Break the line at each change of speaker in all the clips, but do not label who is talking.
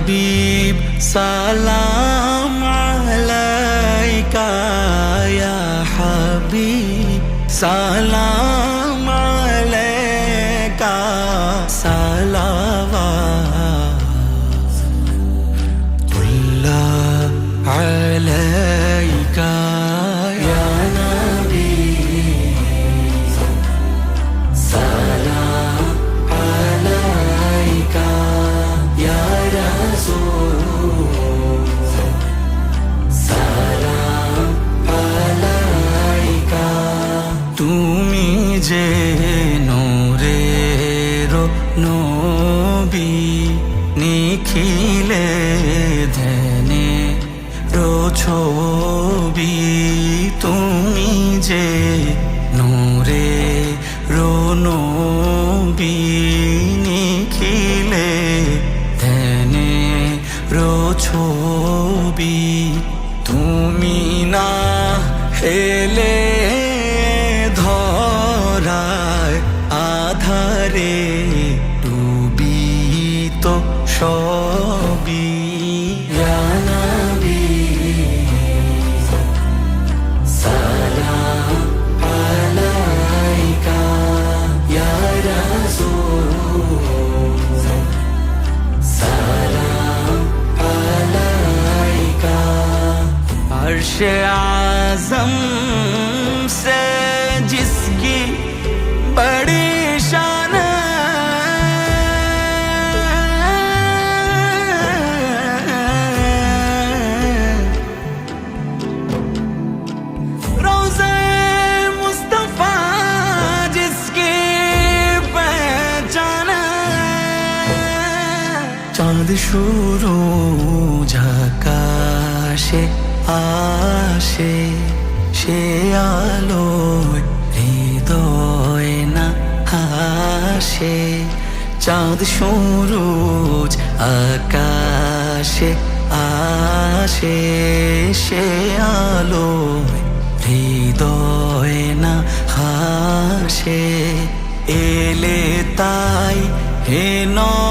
হাবিব সালাম আলাইকা ইয়া হাবিব সালাম আলাইকা সালাওয়াত নবী নিখিলে ধ্যানে রোছবি তুমি যে নূরে রোনবি নিখিলে ধ্যানে রোছবি তুমি না হেলে সবই জানাবি। সালাম আলাইকা ইয়া রাসূল। সালাম আলাইকা আরশ আযম সে জিস চাঁদ শুরু ঝাকাশে আসে, সে আলোয় হৃদয় না হাসে। চাঁদ সুরুজ আকাশে আসে, সে আলোয় হৃদয় না হাসে। এলে তাই হে নবরবি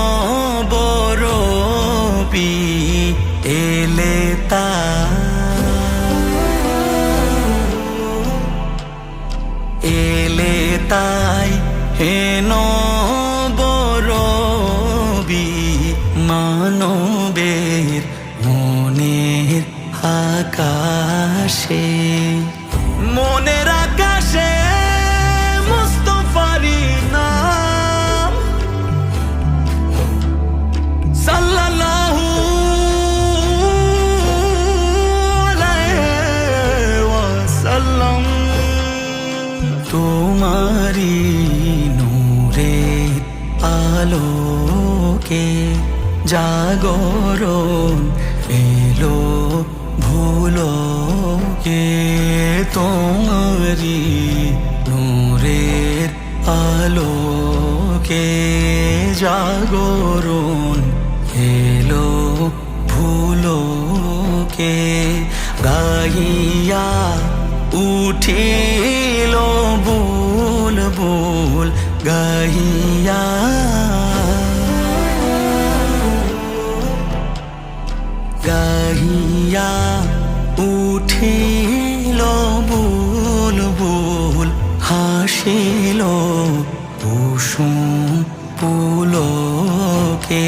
আকাশে। মনের আকাশে মুস্তফারি নাম। সাল্লাল্লাহু আলাইহি ওয়াসাল্লাম। তোমারি নূরে আলোকে জাগরণ এলো। ভুলো কে তোমারি নূরের আলোকে জাগরণ এলো ভুলো কে গাইয়া উঠিল বুল বুল গাইয়া গাইয়া উঠিল বুল বুল হাসিল কুসুম পুলকে।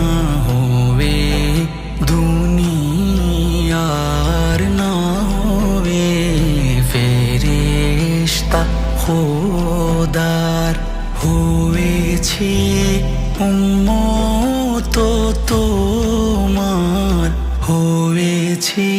উম্মত তোমার হয়েছি।